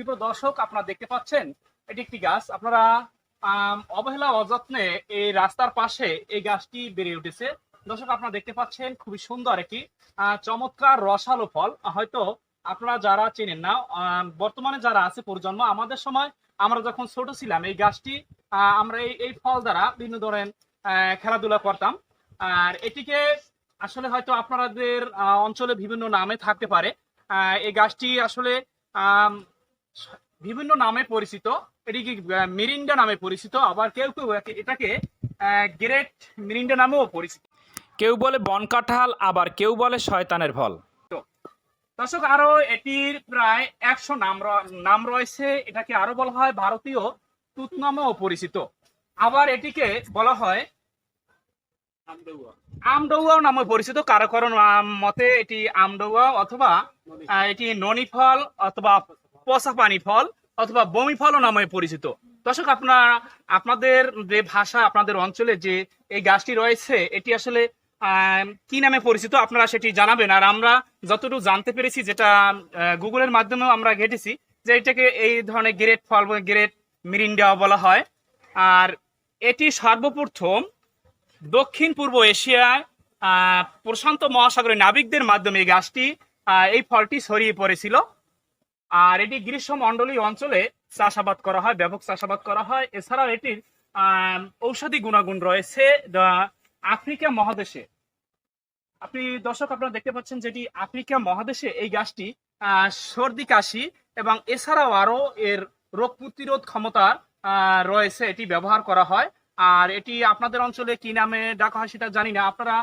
প্রিয় দর্শক আপনারা দেখতে পাচ্ছেন এটি একটি গাছ। আপনারা অবহেলা অযত্নে এই রাস্তার পাশে এই গাছটি বেড়ে উঠেছে। দর্শক আপনারা দেখতে পাচ্ছেন খুবই সুন্দর একটি চমৎকার রসালো ফল। হয়তো আপনারা যারা চেনেন না বর্তমানে যারা আছে প্রজন্ম আমাদের সময় আমরা যখন ছোট ছিলাম এই গাছটি আমরা এই এই ফল দ্বারা বিভিন্ন ধরনের আহ, খেলাধুলা করতাম। আর এটিকে আসলে হয়তো আপনাদের অঞ্চলে বিভিন্ন নামে থাকতে পারে। এই গাছটি আসলে বিভিন্ন নামে পরিচিত এটি কি মিরিন্ডা নামে পরিচিত আবার কেউ কেউ এটাকে গ্রেট মিরিন্ডা নামেও পরিচিত। কেউ বলে বন কাঁঠাল আবার কেউ বলে শয়তানের ফল। দর্শক আরও এটির প্রায় একশো নাম নাম রয়েছে এটাকে আরও বলা হয় ভারতীয় তুত নামেও পরিচিত। আবার এটিকে বলা হয় আমডৌয়াও নামে পরিচিত কারও কারও নাম মতে এটি আমডৌয়া অথবা এটি ননি ফল অথবা পচা পানি ফল অথবা বমি ফলও নামে পরিচিত। দর্শক, আপনার আপনাদের যে ভাষা, আপনাদের অঞ্চলে যে এই গাছটি রয়েছে, এটি আসলে কি নামে পরিচিত? আপনারা সেটি জানাবেন। আর আমরা যতটুকু জানতে পেরেছি, যেটা গুগলের মাধ্যমেও আমরা ঘেটেছি, যে এটাকে এই ধরনের গ্রেট ফল গ্রেট মিরিন্ডা বলা হয়। আর এটি সর্বপ্রথম দক্ষিণ পূর্ব এশিয়ায় প্রশান্ত মহাসাগরের নাবিকদের মাধ্যমে এই গাছটি এই ফলটি ছড়িয়ে পড়েছিল। আর এটি গ্রীষ্মমণ্ডলীয় অঞ্চলে চাষাবাদ করা হয়, ব্যাপক চাষাবাদ করা হয়। এছাড়াও এটির ঔষধি গুণাগুণ রয়েছে আফ্রিকা মহাদেশে। আপনি দর্শক আপনারা দেখতে পাচ্ছেন যেটি আফ্রিকা মহাদেশে এই গাছটি সর্দি, কাশি এবং এছাড়াও আরও এর রোগ প্রতিরোধ ক্ষমতা রয়েছে। এটি ব্যবহার করা হয়। আর এটি আপনাদের অঞ্চলে কি নামে ডাকা হয় সেটা জানি না। আপনারা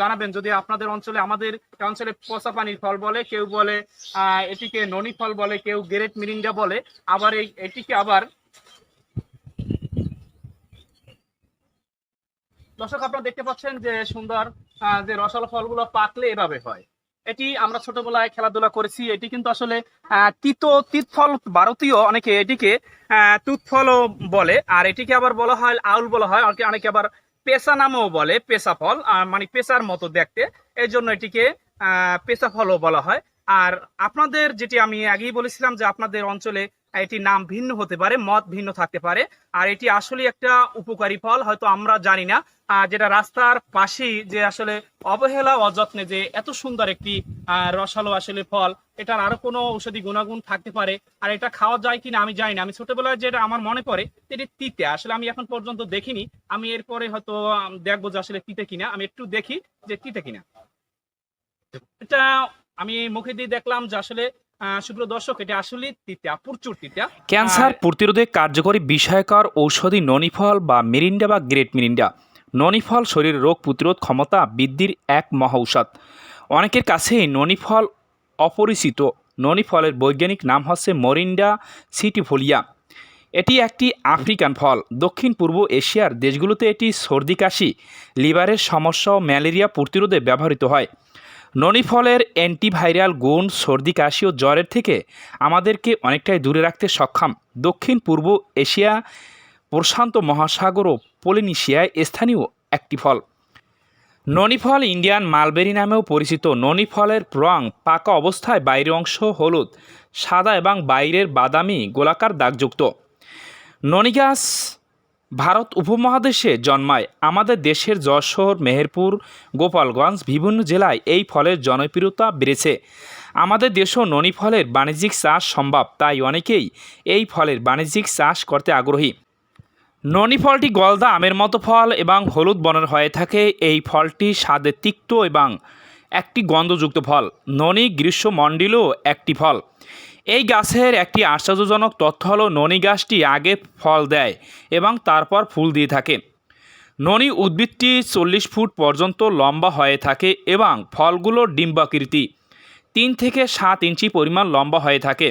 জানাবেন যদি আপনাদের অঞ্চলে আমাদের অঞ্চলে পচা পানির ফল বলে কেউ বলে এটিকে ননি ফল বলে কেউ গ্রেট মিরিন্ডা বলে আবার এই এটিকে আবার দর্শক আপনারা দেখতে পাচ্ছেন যে সুন্দর যে রসালো ফলগুলো পাকলে এভাবে হয়। এটি আমরা ছোটবেলায় খেলাধুলা করেছি এটি কিন্তু আসলে তিতো তিত ফল ভারতীয় অনেকে এটিকে আহ, তুত ফলও বলে আর এটিকে আবার বলা হয় আউল বলা হয় অনেকে অনেকে আবার পেশা নামেও বলে পেশা ফল মানে পেশার মতো দেখতে। এই জন্য এটিকে পেশা ফলও বলা হয়। আর আপনাদের যেটি আমি আগেই বলেছিলাম যে আপনাদের অঞ্চলে এটি নাম ভিন্ন হতে পারে, মত ভিন্ন থাকতে পারে। আর এটি আসলে একটা উপকারী ফল, হয়তো আমরা জানি না। যেটা রাস্তার পাশেই যে আসলে অবহেলা, অযত্নে যে এত সুন্দর একটি রসালো আসলে ফল, এটার আরও কোনো ঔষধি গুণাগুণ থাকতে পারে। আর এটা খাওয়া যায় কিনা আমি জানি না। আমি ছোটবেলায় যেটা আমার মনে পড়ে এটি তিতে। আসলে আমি এখন পর্যন্ত দেখিনি। আমি এরপরে হয়তো দেখব যে আসলে তিতে কিনা। আমি একটু দেখি যে তিতে কিনা। এটা আমি মুখে দিয়ে দেখলাম যে আসলে সুপ্রিয় দর্শক এটা আসলে তিতা প্রচুর তিতা। ক্যান্সার প্রতিরোধে কার্যকরী বিষয়কর ঔষধি ননিফল বা মিরিন্ডা বা গ্রেট মিরিন্ডা। ননিফল শরীরের রোগ প্রতিরোধ ক্ষমতা বৃদ্ধির এক মহা ঔষধ। অনেকের কাছেই ননিফল অপরিচিত। ননিফলের বৈজ্ঞানিক নাম হচ্ছে মরিন্ডা সিটিফোলিয়া এটি একটি আফ্রিকান ফল। দক্ষিণ পূর্ব এশিয়ার দেশগুলোতে এটি সর্দি কাশি লিভারের সমস্যা ও ম্যালেরিয়া প্রতিরোধে ব্যবহৃত হয়। ননি ফলের অ্যান্টিভাইরাল গুণ, সর্দি, কাশি ও জ্বরের থেকে আমাদেরকে অনেকটাই দূরে রাখতে সক্ষম। দক্ষিণ, পূর্ব এশিয়া, প্রশান্ত মহাসাগর ও পলিনেশিয়ায় স্থানীয় একটি ফল। ননিফল ইন্ডিয়ান মালবেরি নামেও পরিচিত। ননিফলের রং পাকা অবস্থায় বাইরের অংশ হলুদ, সাদা এবং বাইরের বাদামি গোলাকার দাগযুক্ত। ননি গাছ ভারত উপমহাদেশে জন্মায় আমাদের দেশের যশোর, মেহেরপুর, গোপালগঞ্জ, বিভিন্ন জেলায় এই ফলের জনপ্রিয়তা বেড়েছে। আমাদের দেশেও ননি ফলের বাণিজ্যিক চাষ সম্ভব, তাই অনেকেই এই ফলের বাণিজ্যিক চাষ করতে আগ্রহী। ননি ফলটি গলদা আমের মতো ফল এবং হলুদ বর্ণের হয়ে থাকে। এই ফলটি স্বাদে তিক্ত এবং একটি গন্ধযুক্ত ফল। ননি গ্রীষ্মমণ্ডলীয় একটি ফল। এই গাছের একটি আশ্চর্যজনক তথ্য হলো, ননি গাছটি আগে ফল দেয় এবং তারপর ফুল দিয়ে থাকে। ননি উদ্ভিদটি চল্লিশ ফুট পর্যন্ত লম্বা হয়ে থাকে এবং ফলগুলো ডিম্বাকৃতি। তিন থেকে সাত ইঞ্চি পরিমাণ লম্বা হয়ে থাকে।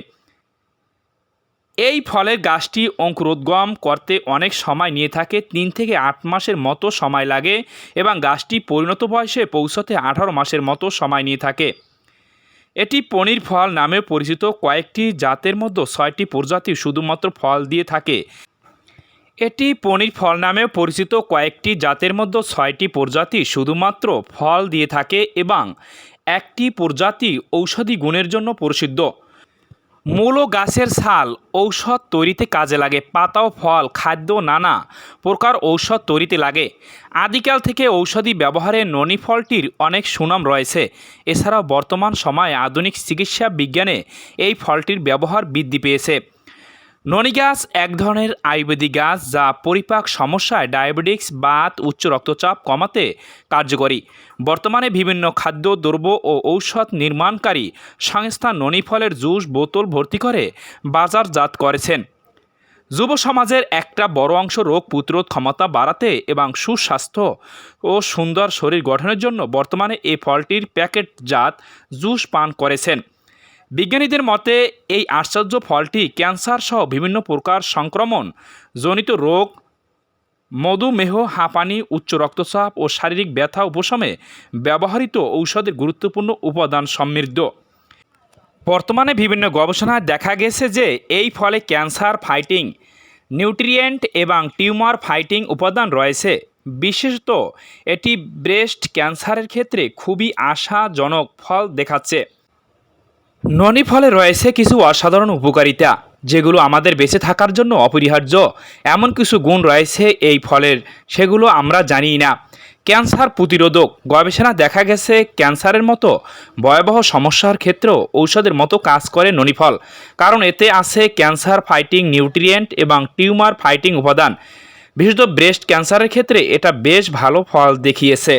এই ফলের গাছটি অঙ্কুরোদ্গম করতে অনেক সময় নিয়ে থাকে, তিন থেকে আট মাসের মতো সময় লাগে এবং গাছটি পরিণত বয়সে পৌঁছতে আঠারো মাসের মতো সময় নিয়ে থাকে। এটি পনির ফল নামে পরিচিত। কয়েকটি জাতের মধ্যে ছয়টি প্রজাতি শুধুমাত্র ফল দিয়ে থাকে। এটি পনির ফল নামে পরিচিত। কয়েকটি জাতের মধ্যে ছয়টি প্রজাতি শুধুমাত্র ফল দিয়ে থাকে এবং একটি প্রজাতি ঔষধি গুণের জন্য প্রসিদ্ধ। মূল গাছের ছাল ঔষধ তৈরিতে কাজে লাগে পাতা ও ফল, খাদ্য নানা প্রকার ঔষধ তৈরিতে লাগে। আদিকাল থেকে ঔষধি ব্যবহারে ননি ফলটির অনেক সুনাম রয়েছে। এছাড়াও বর্তমান সময়ে আধুনিক চিকিৎসা বিজ্ঞানে এই ফলটির ব্যবহার বৃদ্ধি পেয়েছে। ননি গাছ এক ধরনের আয়ুর্বেদিক গাছ যা পরিপাক সমস্যায় ডায়াবেটিক্স, বাত, উচ্চ রক্তচাপ কমাতে কার্যকরী। বর্তমানে বিভিন্ন খাদ্য, দ্রব্য ও ঔষধ নির্মাণকারী সংস্থা ননি ফলের জুস, বোতল ভর্তি করে বাজারজাত করেছেন। যুব সমাজের একটা বড় অংশ রোগ প্রতিরোধ ক্ষমতা বাড়াতে এবং সুস্বাস্থ্য ও সুন্দর শরীর গঠনের জন্য বর্তমানে এই ফলটির প্যাকেটজাত জুস পান করেছেন। বিজ্ঞানীদের মতে, এই আশ্চর্য ফলটি ক্যান্সার সহ বিভিন্ন প্রকার সংক্রমণ, জনিত রোগ, মধুমেহ, হাঁপানি, উচ্চ রক্তচাপ ও শারীরিক ব্যথা উপশমে ব্যবহৃত ঔষধের গুরুত্বপূর্ণ উপাদান সমৃদ্ধ। বর্তমানে বিভিন্ন গবেষণায় দেখা গেছে যে, এই ফলে ক্যান্সার ফাইটিং, নিউট্রিয়েন্ট এবং টিউমার ফাইটিং উপাদান রয়েছে। বিশেষত, এটি ব্রেস্ট ক্যান্সারের ক্ষেত্রে খুবই আশাজনক ফল দেখাচ্ছে। ননি ফলে রয়েছে কিছু অসাধারণ উপকারিতা, যেগুলো আমাদের বেঁচে থাকার জন্য অপরিহার্য। এমন কিছু গুণ রয়েছে এই ফলের, সেগুলো আমরা জানি না। ক্যান্সার প্রতিরোধক গবেষণা দেখা গেছে ক্যান্সারের মতো ভয়াবহ সমস্যার ক্ষেত্রেও ঔষধের মতো কাজ করে ননিফল, কারণ এতে আছে ক্যান্সার ফাইটিং নিউট্রিয়েন্ট এবং টিউমার ফাইটিং উপাদান। বিশেষত ব্রেস্ট ক্যান্সারের ক্ষেত্রে এটা বেশ ভালো ফল দেখিয়েছে।